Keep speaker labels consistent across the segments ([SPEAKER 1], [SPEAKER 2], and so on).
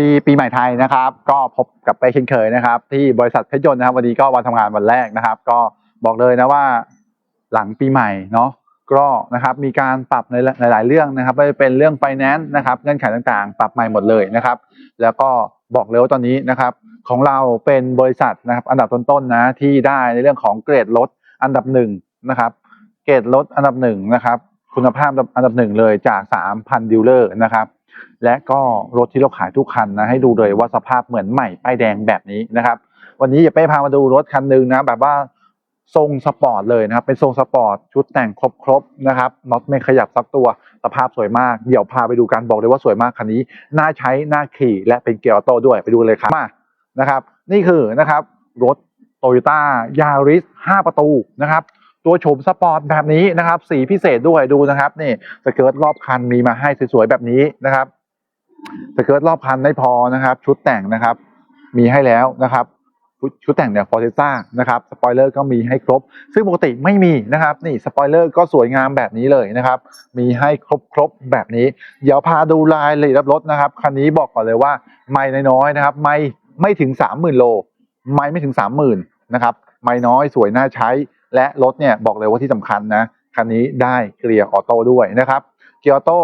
[SPEAKER 1] ดีปีใหม่ไทยนะครับ ก็พบกับไปเช่นเคยนะครับ ที่บริษัทเพชรยนต์นะครับ วันนี้ก็วันทำงานวันแรกนะครับ ก็บอกเลยนะว่าหลังปีใหม่เนาะก็นะครับมีการปรับในหลาย ๆ เรื่องนะครับไม่ว่าเป็นเรื่องไฟแนนซ์นะครับเงื่อนไขต่างๆ ปรับใหม่หมดเลยนะครับ แล้วก็บอกเลยว่าตอนนี้นะครับ ของเราเป็นบริษัทนะครับ อันดับต้นๆนะที่ได้ในเรื่องของเกรดรถอันดับหนึ่งนะครับ เกรดรถอันดับหนึ่งนะครับ คุณภาพอันดับหนึ่งเลยจาก 3,000ดีลเลอร์นะครับ และก็รถที่เราขายทุกคันนะให้ดูเลยว่าสภาพเหมือนใหม่ป้ายแดงแบบนี้นะครับ วันนี้อย่าไปพามาดูรถคันหนึ่งนะแบบว่าทรงสปอร์ตเลยนะครับ เป็นทรงสปอร์ตชุดแต่งครบๆนะครับน็อตไม่ขยับสักตัวสภาพสวยมาก เดี๋ยวพาไปดูกันบอกเลยว่าสวยมากคันนี้ น่าใช้น่าขี่และเป็นเกียร์ออโต้ด้วยไปดูเลยครับมานะครับ นี่คือนะครับรถโตโยต้ายาริส5ประตูนะครับตัวโฉมสปอร์ตแบบนี้นะครับ สีพิเศษด้วยดูนะครับ นี่สเกิร์ตรอบคันมีมาให้สวยๆแบบนี้นะครับ สเกิร์ตรอบคันไม่พอนะครับ ชุดแต่งนะครับ มีให้แล้วนะครับ ชุดแต่งเนี่ยฟอร์เซซ่านะครับสปอยเลอร์ก็มีให้ครบ ซึ่งปกติไม่มีนะครับ นี่สปอยเลอร์ก็สวยงามแบบนี้เลยนะครับ มีให้ครบครบๆแบบนี้ เดี๋ยวพาดูรายละเอียดรถนะครับคันนี้บอกก่อนเลยว่าไม่น้อยนะครับ ไม่ไม่ถึงสามหมื่นโล ไม่ไม่ถึงสามหมื่นนะครับ ไม่น้อยสวยน่าใช้ และรถเนี่ยบอกเลยว่าที่สำคัญนะคันนี้ได้เกียร์ออโต้ด้วยนะครับ เกียร์ออโต้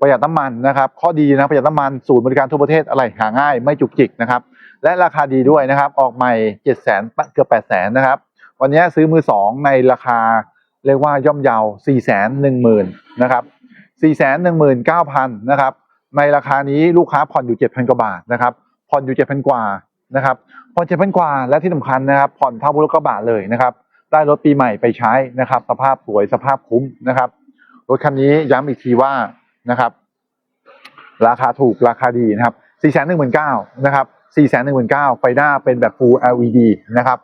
[SPEAKER 1] ประหยัดน้ำมันนะครับข้อดีนะประหยัดน้ำมันศูนย์บริการทั่วประเทศอะไรหาง่ายไม่จุกจิกนะครับและราคาดีด้วยนะครับ ออกใหม่เจ็ดแสนเกือบแปดแสนนะครับ วันนี้ซื้อมือสองในราคาเรียกว่าย่อมเยาสี่แสนหนึ่งหมื่นนะครับสี่แสนหนึ่งหมื่นเก้าพันนะครับ ในราคานี้ลูกค้าผ่อนอยู่เจ็ดพันกว่าบาทนะครับ ผ่อนอยู่เจ็ดพันกว่านะครับ ผ่อนเจ็ดพันกว่าและที่สำคัญนะครับ ผ่อนเท่ารถกระบะเลยนะครับ ได้รถปีใหม่ไปใช้นะครับ สภาพสวยสภาพคุ้มนะครับ รถคันนี้ย้ำอีกทีว่า นะครับ ราคาถูกราคาดีนะครับ4 1 9 0 0 0นะครับ4 1 9 0 0 0ไฟหน้าเป็นแบบ Full LED นะครับ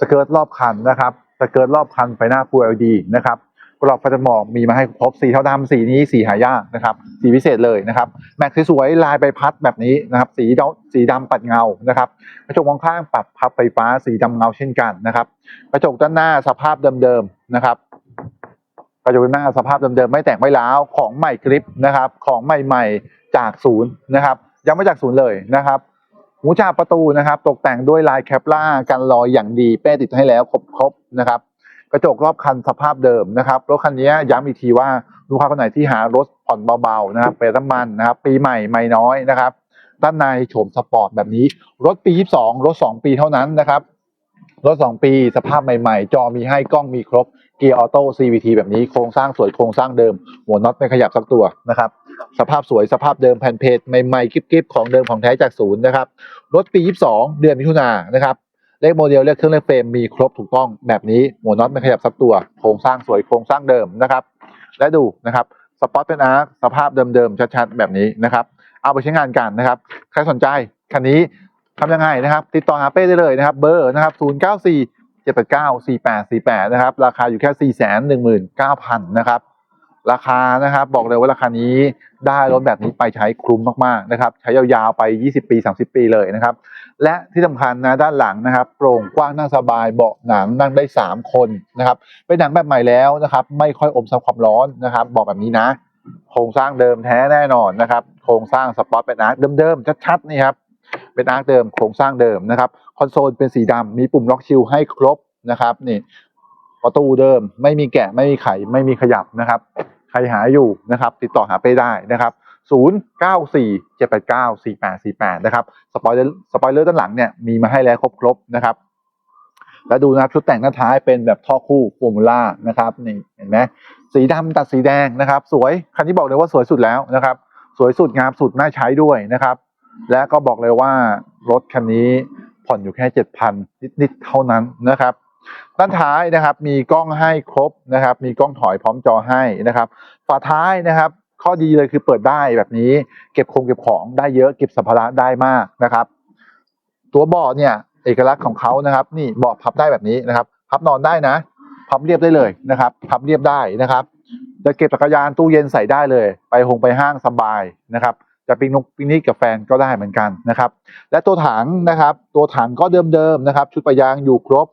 [SPEAKER 1] สเกิร์ตรอบคันนะครับสเกิร์ตรอบคันไฟหน้า Full LED นะครับกรอบไฟจำหมอกมีมาให้ครบสีเทาดำสีนี้สีหายากนะครับสีพิเศษเลยนะครับแม็กซ์สวยๆลายใบพัดแบบนี้นะครับสีดำสีดำปัดเงานะครับกระจกมองข้างปรับพับไฟฟ้าสีดำเงาเช่นกันนะครับกระจกด้านหน้าสภาพเดิมๆนะครับ กระจกด้านหน้าสภาพเดิมๆไม่แต่งไม่ล้าวของใหม่กริปนะครับ ของใหม่ๆจากศูนย์นะครับยังไม่จากศูนย์เลยนะครับหูฉาประตูนะครับ ตกแต่งด้วยลายแคปล่ากันรอยอย่างดีเป้ติดให้แล้วครบๆนะครับ กระจกรอบคันสภาพเดิมนะครับรถคันนี้ย้ำอีกทีว่าลูกค้าคนไหนที่หารถผ่อนเบาๆนะครับเปรน้ำมันนะครับ ปีใหม่ไม่น้อยนะครับ ด้านในโฉมสปอร์ตแบบนี้ รถปี 22 รถ 2 ปีเท่านั้นนะครับรถ 2 ปีสภาพใหม่ ๆ จอมีให้กล้องมีครบ เกียร์ออโต้ CVT แบบนี้โครงสร้างสวยโครงสร้างเดิม หัวน็อตไม่ขยับสักตัวนะครับ สภาพสวยสภาพเดิมแผ่นเพจใหม่ๆกริบๆของเดิมของแท้จากศูนย์นะครับ รถปี 22 เดือนมิถุนายนนะครับเลขโมเดลเลขเครื่องเลขเฟรมมีครบถูกต้องแบบนี้หัวน็อตไม่ขยับสักตัว โครงสร้างสวยโครงสร้างเดิมนะครับ และดูนะครับสปอตเป็นอาร์สภาพเดิมๆชัดๆแบบนี้นะครับเอาไปใช้งานกันนะครับ ใครสนใจคันนี้ทำยังไงนะครับ ติดต่อหาเป้ได้เลยนะครับ เบอร์นะครับ 094 0 9 4 7 8 9 4 8 4 8นะครับ ราคาอยู่แค่4 1 1 9 0 0 0นะครับ ราคานะครับบอกเลยว่าราคานี้ได้รถแบบนี้ไปใช้คุ้มมากๆนะครับ ใช้ยาวๆไป 20 ปี 30 ปีเลยนะครับ และที่สำคัญนะด้านหลังนะครับ โปร่งกว้างนั่งสบายเบาะหนังนั่งได้ 3 คนนะครับเป็นหนังแบบใหม่แล้วนะครับ ไม่ค่อยอมซับความร้อนนะครับ บอกแบบนี้นะ โครงสร้างเดิมแท้แน่นอนนะครับ โครงสร้างสปอร์ตเป็นอาร์เดิมๆชัดๆนี่ครับ เป็นอาร์คเดิมโครงสร้างเดิมนะครับคอนโซลเป็นสีดำมีปุ่มล็อกชิลให้ครบนะครับนี่ประตูเดิมไม่มีแกะไม่มีไขไม่มีขยับนะครับ ใครหาอยู่นะครับ ติดต่อหาไปได้นะครับ 0 9 4 7 8 9 4 8 4 8 นะครับสปอยเลอร์สปอยเลอร์ด้านหลังเนี่ยมีมาให้แล้วครบๆนะครับ แล้วดูนะครับชุดแต่งหน้าท้ายเป็นแบบท่อคู่ฟอร์มูล่านะครับนี่เห็นไหมสีดำตัดสีแดงนะครับ สวยคันที่บอกเลยว่าสวยสุดแล้วนะครับ สวยสุดงามสุดน่าใช้ด้วยนะครับ และก็บอกเลยว่ารถคันนี้ผ่อนอยู่แค่เจ็ดพันนิดๆเท่านั้นนะครับด้านท้ายนะครับมีกล้องให้ครบนะครับ มีกล้องถอยพร้อมจอให้นะครับฝาท้ายนะครับ ข้อดีเลยคือเปิดได้แบบนี้ เก็บคงเก็บของได้เยอะเก็บสัมภาระได้มากนะครับ ตัวเบาะเนี่ยเอกลักษณ์ของเขานะครับ นี่เบาะพับได้แบบนี้นะครับ พับนอนได้นะ พับเรียบได้เลยนะครับ พับเรียบได้นะครับจะเก็บจักรยานตู้เย็นใส่ได้เลย ไปหงไปห้างสบายนะครับ จะปิกนกปิกนิกกับแฟนก็ได้เหมือนกันนะครับ และตัวถังนะครับตัวถังก็เดิมๆนะครับ ชุดปะยางอยู่ครบ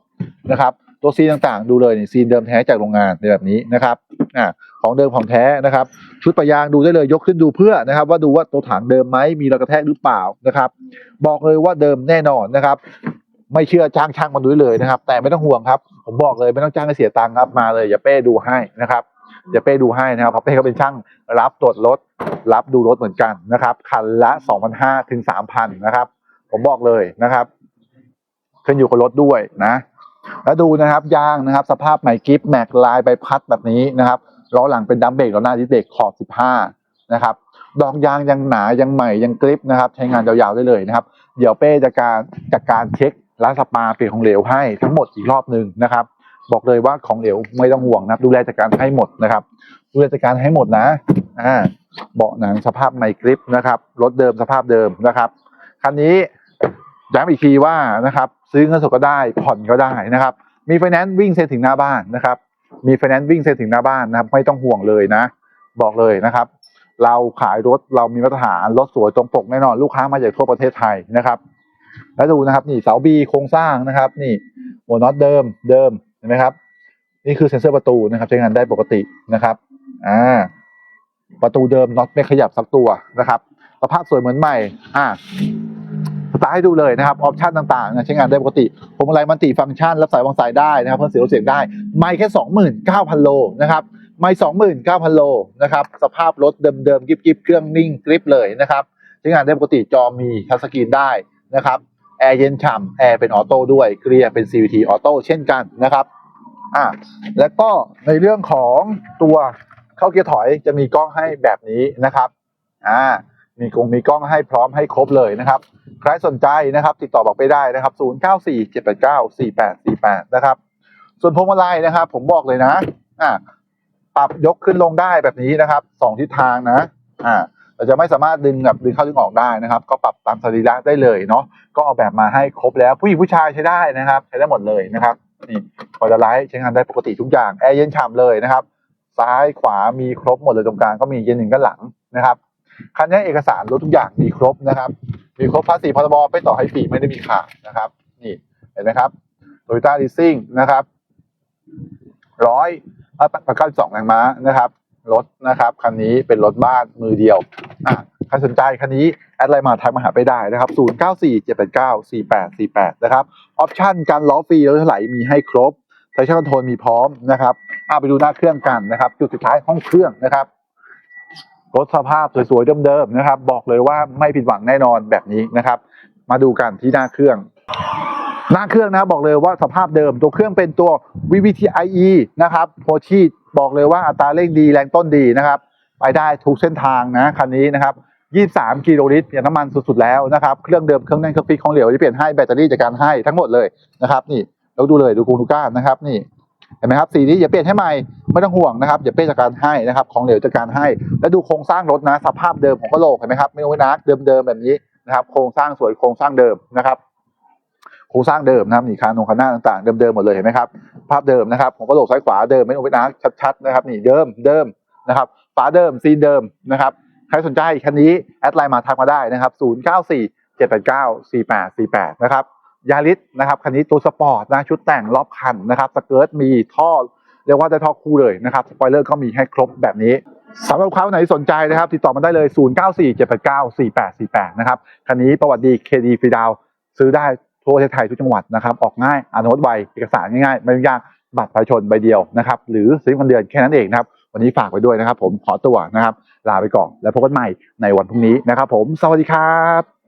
[SPEAKER 1] นะครับ
[SPEAKER 2] ตัวซีนต่างๆ ดูเลยนี่ซีนเดิมแท้จากโรงงานในแบบนี้นะครับอ่าของเดิมของแท้นะครับ ชุดปะยางดูได้เลยยกขึ้นดูเพื่อนะครับ ว่าดูว่าตัวถังเดิมไหมมีรอยกระแทกหรือเปล่านะครับ บอกเลยว่าเดิมแน่นอนนะครับ ไม่เชื่อจ้างช่างมาดูได้เลยนะครับ แต่ไม่ต้องห่วงครับ ผมบอกเลยไม่ต้องจ้างให้เสียตังค์ครับมาเลยอย่าเป้ดูให้นะครับ อย่าเป้ดูให้นะครับเพราะเป้เขาเป็นช่างรับตรวจรถรับดูรถเหมือนกันนะครับ คันละ2,500ถึง3,000นนะครับ ผมบอกเลยนะครับขึ้นอยู่กับรถด้วยนะ แล้วดูนะครับยางนะครับ สภาพใหม่กิฟแม็กลายใบพัดแบบนี้นะครับล้อหลังเป็นดัมเบรกล้อหน้าดิสเบรกขอบ15นะครับดอกยางยังหนายังใหม่ยังกริปนะครับ ใช้งานยาวๆได้เลยนะครับ เดี๋ยวเป้จะการจากการเช็คร้านสปาเปลี่ยนของเหลวให้ทั้งหมดอีกรอบหนึ่งนะครับ บอกเลยว่าของเหลวไม่ต้องห่วงนะครับดูแลจัดการให้หมดนะครับดูแลจัดการให้หมดนะอ่าเบาะหนังสภาพใหม่กริปนะครับรถเดิมสภาพเดิมนะครับคันนี้ย้ำอีกทีว่านะครับซื้อเงินสดก็ได้ผ่อนก็ได้นะครับ มีไฟแนนซ์วิ่งเซ็นถึงหน้าบ้านนะครับ มีไฟแนนซ์วิ่งเซ็นถึงหน้าบ้านนะครับ ไม่ต้องห่วงเลยนะ บอกเลยนะครับ เราขายรถเรามีมาตรฐานรถสวยตรงปกแน่นอนลูกค้ามาจากทั่วประเทศไทยนะครับ แล้วดูนะครับนี่เสาบีโครงสร้างนะครับ นี่หัวน็อตเดิมเดิม เห็นไหมครับ นี่คือเซ็นเซอร์ประตูนะครับ ใช้งานได้ปกตินะครับ อ่า ประตูเดิมน็อตไม่ขยับสักตัวนะครับ สภาพสวยเหมือนใหม่ อ่าสตาร์ให้ดูเลยนะครับ ออปชันต่างๆนะใช้งานได้ปกติพวงมาลัยมันติฟังก์ชันรับสายวางสายได้นะครับเพิ่มเสียงเสียงได้ ไม่แค่สองหมื่นเก้าพันโลนะครับไม่สองหมื่นเก้าพันโลนะครับ สภาพรถเดิมๆ กิบๆ เครื่องนิ่งกริปเลยนะครับ ใช้งานได้ปกติจอมีทัชสกรีนได้นะครับ แอร์เย็นฉ่ำแอร์เป็นออโต้ด้วยเกลียร์เป็น CVT ออโต้เช่นกันนะครับอ่าแล้วก็ในเรื่องของตัวเข้าเกียร์ถอยจะมีกล้องให้แบบนี้นะครับอ่ามีกล้องมีกล้องให้พร้อมให้ครบเลยนะครับ ใครสนใจนะครับ ติดต่อบอกไปได้นะครับ 0947894848 นะครับ ส่วนพวงมาลัยนะครับ ผมบอกเลยนะอ่าปรับยกขึ้นลงได้แบบนี้นะครับสองทิศทางนะอ่า เราจะไม่สามารถดึงแบบดึงเข้าดึงออกได้นะครับ ก็ปรับตามสรีระได้เลยเนาะก็เอาแบบมาให้ครบแล้วผู้หญิงผู้ชายใช้ได้นะครับ ใช้ได้หมดเลยนะครับนี่พอจะไลท์ใช้งานได้ปกติทุกอย่างแอร์เย็นฉ่ำเลยนะครับ ซ้ายขวามีครบหมดเลยตรงกลางก็มีเย็นหนึ่งด้านหลังนะครับคันนี้เอกสารรถทุกอย่างมีครบนะครับ มีครบภาษีพรบไปต่อให้ฟรีไม่ได้มีขาดนะครับ นี่เห็นไหมครับโตโยต้าลีซิ่งนะครับร้อยประกันสองแรงม้านะครับรถนะครับคันนี้เป็นรถบ้านมือเดียว อะใครสนใจคันนี้ แอดไลน์มาทักมาหาไปได้นะครับ 0 9 4 7 8 9 4 8 4 8 นะครับ ออปชั่นการล้อฟรีรถไหลมีให้ครบไทชั่นคอนโทรลมีพร้อมนะครับอะไปดูหน้าเครื่องกันนะครับ จุดสุดท้ายห้องเครื่องนะครับ รถสภาพสวยๆเดิมๆนะครับ บอกเลยว่าไม่ผิดหวังแน่นอนแบบนี้นะครับ มาดูกันที่หน้าเครื่องหน้าเครื่องนะครับบอกเลยว่าสภาพเดิมตัวเครื่องเป็นตัว VVT-IE นะครับโพชีบอกเลยว่าอัตราเร่งดีแรงต้นดีนะครับ ไปได้ทุกเส้นทางนะคันนี้นะครับ23 กิโลลิตรเปลี่ยนน้ำมันสุดๆแล้วนะครับ เครื่องเดิมเครื่องแน่นเครื่องฟิกของเหลวที่เปลี่ยนให้แบตเตอรี่จากการให้ทั้งหมดเลยนะครับนี่เราดูเลยดูกูดูก้านนะครับนี่เห็นไหมครับสีนี้อย่าเปลี่ยนให้ใหม่ไม่ต้องห่วงนะครับอย่าเป้จัดการให้นะครับ ของเหลวจัดการให้ แล้วดูโครงสร้างรถนะ สภาพเดิมของกระโหลกเห็นไหมครับไม่ต้องนักเดิมๆแบบนี้นะครับ โครงสร้างสวยโครงสร้างเดิมนะครับโครงสร้างเดิมนะครับนี่คานงคานหน้าต่างๆเดิมๆหมดเลยเห็นไหมครับภาพเดิมนะครับของกระโหลกซ้ายขวาเดิมไม่ต้องนักชัดๆนะครับนี่เดิมเดิมนะครับ ฝาเดิมซีนเดิมนะครับใครสนใจคันนี้แอดไลน์มาทักมาได้นะครับ094 789 4848นะครับยาริสนะครับคันนี้ตัวสปอร์ตนะชุดแต่งรอบคันนะครับสเกิร์ตมีท่อเรียกว่าได้ท่อคู่เลยนะครับสปอยเลอร์ก็มีให้ครบแบบนี้สำหรับลูกค้าคนไหนสนใจนะครับ ติดต่อมาได้เลย 0947894848 นะครับคันนี้ประวัติดีเคดีฟรีดาวซื้อได้ทั่วประเทศไทยทุกจังหวัดนะครับ ออกง่ายอนุมัติไวเอกสารง่ายๆ ไม่ยุ่งยากบัตรประชาชนใบเดียวนะครับ หรือซื้อคนเดือนแค่นั้นเองนะครับ วันนี้ฝากไว้ด้วยนะครับ ผมขอตัวนะครับ ลาไปก่อนแล้วพบกันใหม่ในวันพรุ่งนี้นะครับ ผมสวัสดีครับ